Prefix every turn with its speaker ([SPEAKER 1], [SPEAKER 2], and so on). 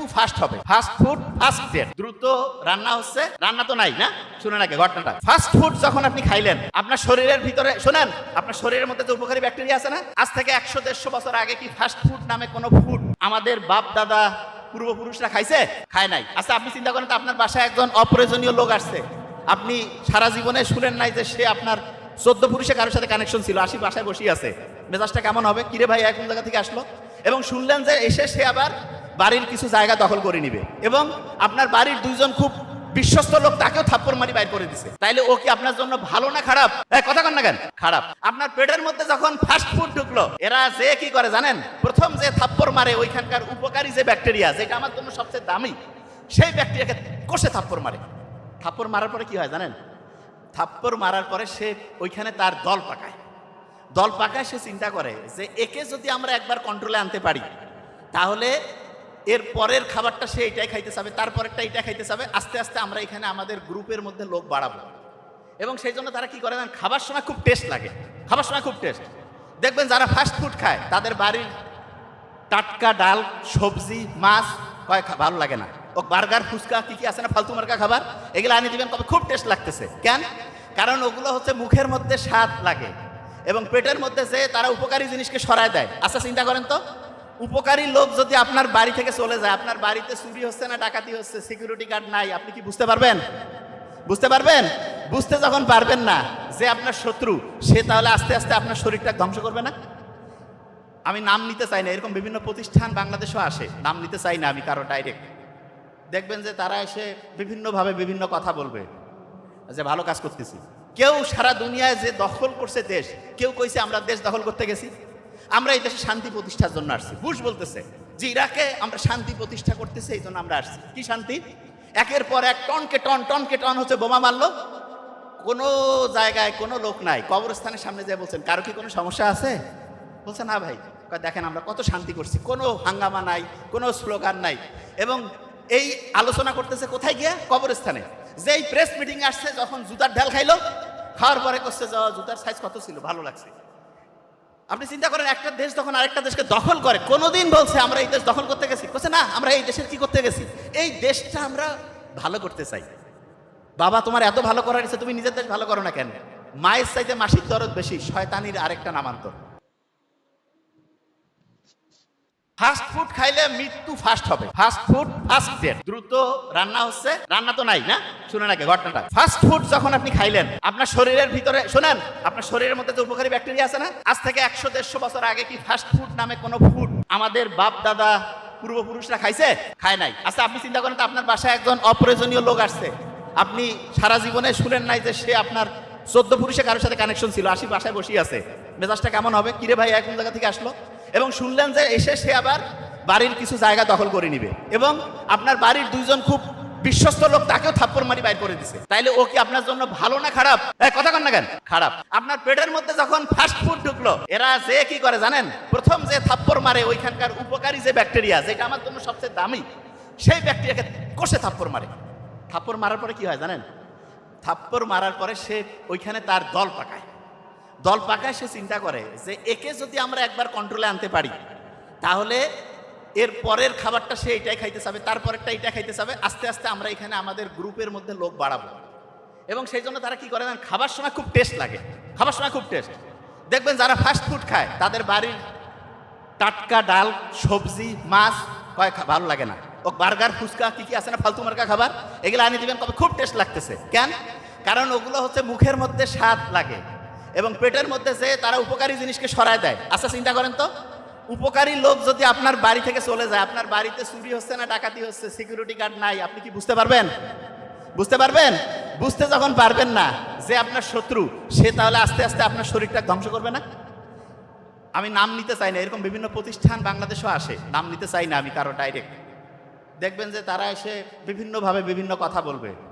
[SPEAKER 1] মৃত্যু ফাস্ট হবে। Fast food fast date দ্রুত রান্না হচ্ছে। রান্না তো নাই না? শুনে নাকি ঘটনাটা ফাস্ট ফুড যখন আপনি খাইলেন আপনার শরীরের ভিতরে শোনেন আপনার শরীরের মধ্যে যে উপকারী ব্যাকটেরিয়া আছে না আজ থেকে একশো দেড়শো বছর আগে কি ফাস্ট ফুড নামে কোনো ফুড আমাদের বাপ দাদা পূর্বপুরুষরা খাইছে? খায় নাই। আচ্ছা আপনি চিন্তা করেন তো আপনার বাসায় একজন অপ্রয়োজনীয় লোক আসছে। আপনি সারা জীবনে শুনেন নাই যে সে আপনার চোদ্দ পুরুষে কারোর সাথে কানেকশন ছিল আশি বাসায় বসেই আছে। মেজাজটা কেমন হবে? কিরে ভাই এক জায়গা থেকে আসলো? এবং শুনলেন যে এসে সে আবার বাড়ির কিছু জায়গা দখল করে নিবে। এবং আপনার বাড়ির দুইজন খুব বিশ্বস্ত লোক তাকেও থাপ্পড় মারি বাইর করে দিছে। তাইলে ও কি আপনার জন্য ভালো না খারাপ? কথা কন না কেন? খারাপ। আপনার পেটের মধ্যে যখন ফাস্ট ফুড ঢুকলো, এরা যে কি করে জানেন? প্রথম যে থাপ্পড় মারে ওইখানকার উপকারী যে ব্যাকটেরিয়া যেটা আমার জন্য সবচেয়ে দামি, সেই ব্যাকটেরিয়াকে কষে থাপ্পড় মারে। থাপ্পড় মারার পরে কি হয় জানেন? থাপ্পড় মারার পরে সে ওইখানে তার দল পাকায়। দল পাকায় সে চিন্তা করে যে, একে যদি আমরা একবার কন্ট্রোলে আনতে পারি, তাহলে এর পরের খাবারটা সে এটাই খাইতে চাবে তারপরেরটা এটা খাইতে চাবে, আস্তে আস্তে আমরা এখানে আমাদের গ্রুপের মধ্যে লোক বাড়াবো। এবং সেই জন্য তারা কি করে জানেন, খাবার সময় খুব টেস্ট লাগে, খাবার সময় খুব টেস্ট দেখবেন যারা ফাস্ট ফুড খায়, তাদের বাড়ির টাটকা ডাল, সবজি, মাছ, কয় ভালো লাগে না। ও বার্গার, ফুচকা, কি কি আছে না, ফালতু মার্কা খাবার, এগুলো আনি দিবেন কবে খুব টেস্ট লাগতেছে। কেন? কারণ ওগুলো হচ্ছে মুখের মধ্যে স্বাদ লাগে। এবং পেটের মধ্যে যে তারা উপকারী জিনিসকে সরায় দেয়। আচ্ছা চিন্তা করেন তো। উপকারী লোক যদি আপনার বাড়ি থেকে চলে যায়, আপনার বাড়িতে চুরি হচ্ছে না, ডাকাতি হচ্ছে সিকিউরিটি গার্ড নাই, আপনি কি বুঝতে পারবেন? বুঝতে পারবেন? বুঝতে যখন পারবেন না, যে আপনার শত্রু, সে তাহলে আস্তে আস্তে আপনার শরীরটা ধ্বংস করবে না? আমি নাম নিতে চাই না, এরকম বিভিন্ন প্রতিষ্ঠান বাংলাদেশেও আসে, নাম নিতে চাই না আমি কারও ডাইরেক্ট দেখবেন যে তারা এসে বিভিন্নভাবে বিভিন্ন কথা বলবে, যে ভালো কাজ করতেছি। কেউ সারা দুনিয়ায় যে দখল করছে দেশ, কেউ কইছে আমরা দেশ দখল করতে গেছি। আমরা এই দেশে শান্তি প্রতিষ্ঠার জন্য আসছি। বুশ বলতেছে যে ইরাকে আমরা শান্তি প্রতিষ্ঠা করতেছি, এই জন্য আমরা আসছি। কি শান্তি? একের পর এক টনকে টন টনকে টন হচ্ছে বোমা মারলো। কোনো জায়গায় কোনো লোক নাই। কবরস্থানের সামনে যায় বলছেন, কারও কি কোনো সমস্যা আছে? বলছে, না ভাই। দেখেন, আমরা কত শান্তি করছি। কোনো হাঙ্গামা নাই, কোনো স্লোগান নাই। এবং এই আলোচনা করতেছে কোথায় গিয়া? কবরস্থানে। যেই প্রেস মিটিং আসছে, যখন জুতার ঢাল খাইলো, খাওয়ার পরে করছে জুতার সাইজ কত ছিল? ভালো লাগছে। আপনি চিন্তা করেন, একটা দেশ যখন আরেকটা দেশকে দখল করে, কোনোদিন বলছে, আমরা এই দেশ দখল করতে গেছি। বলছে, না, আমরা এই দেশের কি করতে গেছি? এই দেশটা আমরা ভালো করতে চাই। বাবা, তোমার এত ভালো করার ইচ্ছে, তুমি নিজের দেশ ভালো করো না কেন? মায়ের চাইতে মাসির দরদ বেশি, শয়তানির আরেকটা নামান্তর। ফাস্ট ফুড খাইলে মৃত্যু ফাস্ট হবে। ফাস্ট ফুড ফাস্ট ডেট দ্রুত রান্না হচ্ছে রান্না তো নাই না? শুনে নাকি ঘটনাটা। ফাস্ট ফুড যখন আপনি খাইলেন আপনার শরীরের ভিতরে শোনেন আপনার শরীরের মধ্যে যে উপকারী ব্যাকটেরিয়া আছে না আজ থেকে একশো দেড়শো বছর আগে কি ফাস্ট ফুড নামে কোনো ফুড আমাদের বাপ দাদা পূর্বপুরুষরা খাইছে? খায় নাই। আচ্ছা আপনি চিন্তা করেন তো আপনার বাসায় একজন অপ্রয়োজনীয় লোক আসছে। আপনি সারা জীবনে শুনেন নাই যে সে আপনার চোদ্দ পুরুষে কারোর সাথে কানেকশন ছিল। আশি বাসায় বসেই আছে। মেজাজটা কেমন হবে? কিরে ভাই এক জায়গা থেকে আসলো? এবং শুনলেন যে এসে সে আবার বাড়ির কিছু জায়গা দখল করে নিবে। এবং আপনার বাড়ির দুইজন খুব বিশ্বস্ত লোক তাকেও থাপ্পড় মারি বাইর করে দিছে। তাইলে ও কি আপনার জন্য ভালো না খারাপ? কথা কন না কেন? খারাপ। আপনার পেটের মধ্যে যখন ফাস্ট ফুড ঢুকলো, এরা যে কি করে জানেন? প্রথম যে থাপ্পড় মারে ওইখানকার উপকারী যে ব্যাকটেরিয়া যেটা আমার জন্য সবচেয়ে দামি, সেই ব্যাকটেরিয়াকে কষে থাপ্পড় মারে। থাপ্পড় মারার পরে কি হয় জানেন? থাপ্পড় মারার পরে সে ওইখানে তার দল পাকায়। দল পাকায় সে চিন্তা করে যে একে যদি আমরা একবার কন্ট্রোলে আনতে পারি, তাহলে এর পরের খাবারটা সে এটাই খাইতে চাবে তারপরেরটা এটা খাইতে চাবে, আস্তে আস্তে আমরা এখানে আমাদের গ্রুপের মধ্যে লোক বাড়াবো। এবং সেই জন্য তারা কি করে জানেন? খাবার সময় খুব টেস্ট লাগে। খাবার সময় খুব টেস্ট দেখবেন যারা ফাস্ট ফুড খায়, তাদের বাড়ির টাটকা ডাল, সবজি, মাছ, কয় ভালো লাগে না। ও বার্গার, ফুচকা, কী কী আছে না ফালতু মার্কা খাবার, এগুলো আনি দিবেন, কবে খুব টেস্ট লাগতেছে। কেন? কারণ ওগুলো হচ্ছে মুখের মধ্যে স্বাদ লাগে। এবং পেটের মধ্যে যে তারা উপকারী জিনিসকে সরায় দেয়। আচ্ছা চিন্তা করেন তো। উপকারী লোক যদি আপনার বাড়ি থেকে চলে যায়, আপনার বাড়িতে চুরি হচ্ছে না, ডাকাতি হচ্ছে সিকিউরিটি গার্ড নাই, আপনি কি বুঝতে পারবেন? বুঝতে পারবেন? বুঝতে যখন পারবেন না যে আপনার শত্রু, সে তাহলে আস্তে আস্তে আপনার শরীরটা ধ্বংস করবে না? আমি নাম নিতে চাই না, এরকম বিভিন্ন প্রতিষ্ঠান বাংলাদেশেও আসে। নাম নিতে চাই না আমি কারও ডাইরেক্ট দেখবেন যে তারা এসে বিভিন্নভাবে বিভিন্ন কথা বলবে।